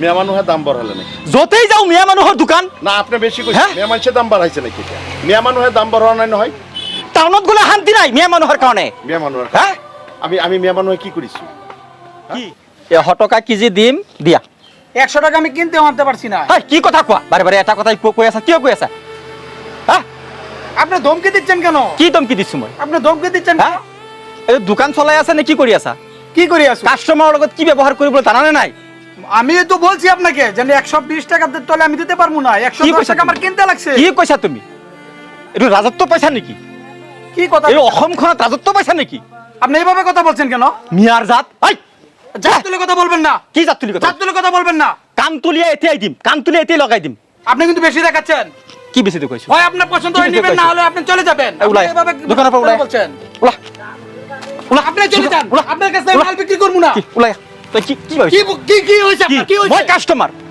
মেয়া মানুষের দাম বাড়ালে নাকি? য'তেই যাওঁ মিয়া মানুহৰ দোকান। না আপনি বেশি কইছেন হ্যাঁ? মেয়া মানুষের দাম বাড়াইছে নাকি? মেয়া মানুষের দাম বাড়ানো নাই নহয়। টাউনত গ'লে শান্তি নাই মিয়া মানুহৰ কাৰণে। মেয়া মানুষের হা? আমি আমি মেয়া মানুহে কি করিছি কি? এশ টকা কেজি দিম দিয়া। একশো টাকা আমি কিনতে আনতে পারছি না। হাই কি কথা কোৱা? বাৰে বাৰে এটা কথাই কৈ আছা কিয় কৈ আছা? হা? আপনি ধমকি দিচ্ছেন কেন? কি ধমকি দিছো মই? আপনি ধমকি দিচ্ছেন হা? এই দোকান চলাই আছে নে কি কৰি আছা? কি করে আছো? কাষ্টমাৰৰ লগত কি ব্যৱহাৰ কৰিবলৈ জানানে নাই? আমি তো বলছি আপনাকে যে একশো বিশ টাকা তলে আমি দিতে পারব না একশো দশ টাকা আমার কিনতে লাগছে। কি কৈছা তুমি? এইটো ৰাজত্ব পাইছা নেকি? কি কথা? এই অসমখনত ৰাজত্ব পাইছা নেকি? আপনি এইভাবে কথা বলছেন কেন? মিয়াৰ জাত জাত তুলে কথা বলবেন না। কি জাত তুলি কথা? জাত তুলে কথা বলবেন না। তুলিয়া এতিয়াই দিম কাণ তুলিয়া এতিয়াই লগাই দিম। আপনি কিন্তু বেশি দেখাচ্ছেন। কি বেছি দেখুৱাইছো হয় আপনার পছন্দ হয় নেবেন না হলে আপনি চলে যাবেন। উলাই, দোকানের পর উলাই। বলছেন। ওলা ওলা আপনি চলে যান। আপনার কাছে মাল বিক্রি করব না। কি? ওলাই কি কি কি কি কি হয়েছে আপনার? কি মই হয়েছে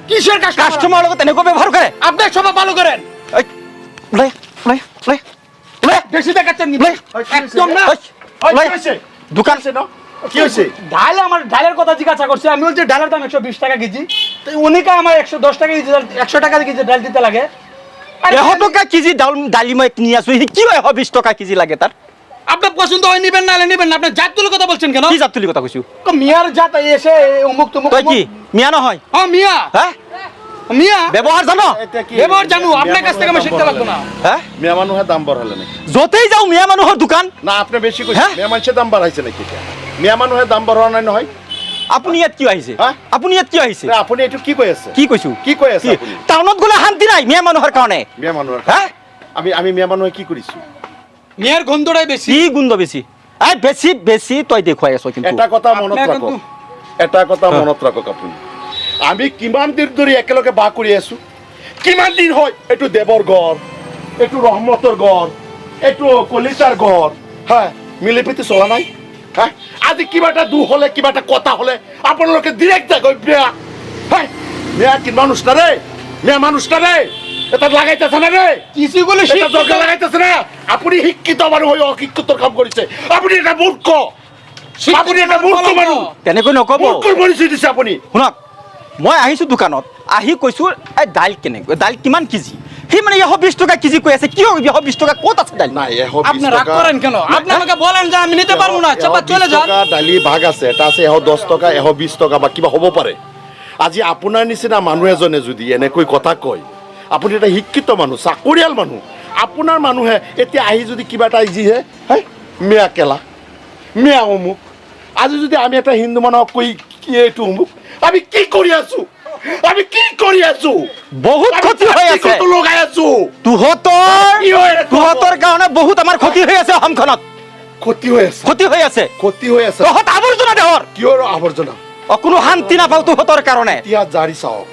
কিসের কাস্টমার কাষ্টমাৰৰ লগত এনেকুৱা ব্যৱহাৰ কৰে। আপনি সবাই ভালো করেন। ওলাই ওলাই ওলাই ওলাই। বেশি দেখাচ্ছেন ওলাই। একদম না। ওলাই। কি হয়েছে? দোকান। কি ডাল আমার ডালের কথা জিজ্ঞাসা করছে। আমি বলছি ডালের দাম একশো বিশ টাকা কেজি। তো উনিকে আমার একশো দশ টাকা কেজি একশো টাকা কেজি ডাল দিতে লাগে। এশ টকা কেজি ডাল দালি মই কিনি আছো সি কি এশ বিশ টকা কেজি লাগে তাৰ আপনার পছন্দ হয় নিবেন না নিবেন না। আপনি জাত কথা বলছেন কেন? কি জাত কথা তো মিয়ার জাত এসে অমুক তুমুক তই কি? মিয়া নহয় হ্যাঁ মিয়া। হ্যাঁ? মিয়া? ব্যৱহাৰ জান? এটা কি? ব্যবহার জানু আপনার কাছ থেকে আমি শিখতে লাগবো না। হ্যাঁ? মেয়া মানুষের দাম বাড়ালে নাকি? য'তেই যাওঁ মিয়া মানুহৰ দোকান। না আপনি বেশি কইছেন হ্যাঁ? মেয়া মানুষের দাম বাড়াইছে নাকি? মেয়া মানুষের দাম বাড়ানো নাই নহয় আপুনি ইয়াত কিয় আহিছে হা? আপুনি ইয়াত কিয় আহিছে না, আপুনি এইটো কি কৈ আছে? কি কৈছো কি কৈ? আছে টাউনত গ'লে শান্তি নাই মিয়া মানুহৰ কাৰণে। মেয়া মানুহৰ হা আমি আমি মেয়া মানুহে কি কৰিছো? মিয়ার গন্ধটাই বেশি। কি গুণ্ড বেছি এই বেছি বেছি তই দেখুৱাই আছ কিন্তু। এটা কথা মনত ৰাখক। এটা কথা মনত ৰাখক আপুনি। আমি কিমান দিন ধৰি একেলগে বাস কৰি আছো। কিমান দিন হয়? এইটো দেৱৰ ঘৰ এইটো ৰহমতৰ ঘৰ এইটো কলিতাৰ ঘৰ। হা মিলি প্ৰীতি চলা নাই? হা? আজি কিবা এটা দুখ হ'লে কিবা এটা কথা হ'লে আপোনালোকে ডিৰেক্ট যায় গৈ বেয়া হাই মেয়া কি মানুষ না রে মেয়া মানুষ না রে এটা লাগাইতেছে না রে। কিছু বলে এটা জগে লাগাইতেছে না। আপুনি শিক্ষিত মানুহ হৈ অশিক্ষিত কাম কৰিছে আপুনি এটা মূৰ্খ আপুনি এটা মূৰ্খ মানুহ তেনেকৈ নক'ব? পৰিচয় দিছে আপুনি। শুনক মই আহিছোঁ দোকানত আহি কৈছোঁ এই দাইল কেনেকৈ? দাইল কিমান কেজি? সি মানে এশ বিছ টকা কেজি কৈ আছে। কিয় এশ বিছ টকা? ক'ত আছে দাইল? নাই রাগ করেন কেন? আপনি বলেন যে আমি নিতে পারব না। চাপা চলে যান। টকা দালি ভাগ আছে। এটা আছে এশ দহ টকা এশ বিছ টকা বা কিবা হ'ব পাৰে। আজি আপোনাৰ নিচিনা মানুহ এজনে যদি এনেকৈ কথা কয় আপুনি এটা শিক্ষিত মানুহ চাকৰিয়াল মানুহ। আপোনাৰ মানুহে এতিয়া আহি যদি কিবা এটা যিহে হেই মেয়া কেলা মেয়া অমুক। আজি যদি আমি এটা হিন্দু মানুহক কৈ কি এইটো অমুক আমি কি কৰি আছো? আমি কি কৰি আছো? বহুত ক্ষতি হৈ আছে। লগাই আছো। তোহঁতৰ হৈ তোহঁতৰ কাৰণে বহুত আমাৰ ক্ষতি হৈ আছে অসমখনত। ক্ষতি হৈ আছে। ক্ষতি হৈ আছে। ক্ষতি হৈ আছে। তহঁত আৱৰ্জনা দেহৰ। কিহৰ আৱৰ্জনা? কোনো শান্তি নাপাওঁ তোহঁতৰ কাৰণে। ইতিহাস জাৰি চাওক।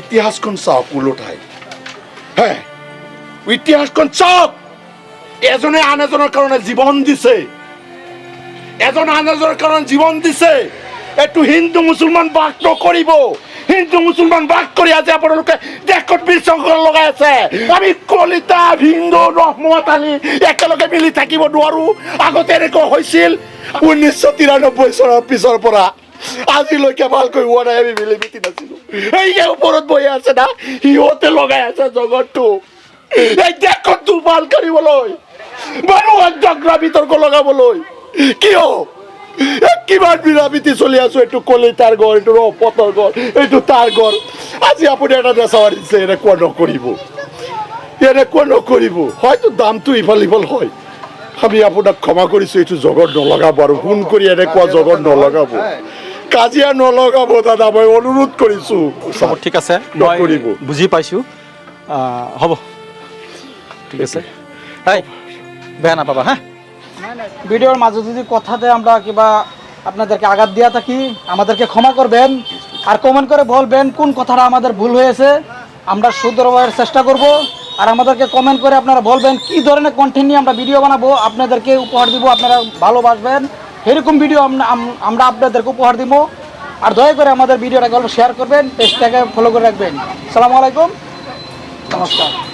ইতিহাসখন চাওক ওলোটাই হে, ইতিহাসখন চাওক। এজনে আন এজনৰ কাৰণে জীৱন দিছে। এজন আন এজনৰ কাৰণে জীৱন দিছে। এইটো হিন্দু মুছলমান বাস নকৰিব। হিন্দু মুছলমান বাস কৰি আজি আপোনালোকে দেশত বিশৃংখল লগাই আছে। আমি কলিতা হিন্দু ৰহমত আলি একেলগে মিলি থাকিব নোৱাৰো। আগতে এনেকুৱা হৈছিল। ঊনৈছশ তিৰানব্বৈ চনৰ পিছৰ পৰা আজিলৈকে ভালকৈ হোৱা নাই, আমি মিলি মিতি নাছিলো এই যে ওপৰত বহি আছে না, সিহঁতে লগাই আছে জগতটো। এই দেশখন দুৰ্বল কৰিবলৈ, মানুহক ঝগৰা বিতৰ্ক লগাবলৈ। কিয়? কিমান বিৰামিতি চলি আছো, এইটো কলিতাৰ ঘৰ এইটো ৰপতৰ ঘৰ এইটো তাৰ ঘৰ আজি আপুনি এটা নেচাৱাৰী দিছে এনেকুৱা নকৰিব। এনেকুৱা নকৰিব। হয়তো দামটো ইফাল সিফাল হয়। আমি আপোনাক ক্ষমা কৰিছোঁ, এইটো জগত নলগাব আৰু ফোন কৰি এনেকুৱা জগত নলগাব। কাজিয়া নলগাব দাদা মই অনুৰোধ কৰিছোঁ। হ'ব ঠিক আছে মই। বুজি পাইছোঁ। হ'ব। ঠিক আছে। এই বেয়া নাপাবা হা? ভিডিওর মাঝে যদি কথাতে আমরা কিবা আপনাদেরকে আঘাত দিয়া থাকি আমাদেরকে ক্ষমা করবেন আর কমেন্ট করে বলবেন কোন কথাটা আমাদের ভুল হয়েছে। আমরা শুধরোয়ের চেষ্টা করব আর আমাদেরকে কমেন্ট করে আপনারা বলবেন কি ধরনের কন্টেন্ট নিয়ে আমরা ভিডিও বানাবো আপনাদেরকে উপহার দিব আপনারা ভালোবাসবেন। এরকম ভিডিও আমরা আম- আমরা আপনাদেরকে উপহার দিব। আর দয়া করে আমাদের ভিডিওটাকে শেয়ার করবেন পেজটাকে ফলো করে রাখবেন। সালামু আলাইকুম। নমস্কার।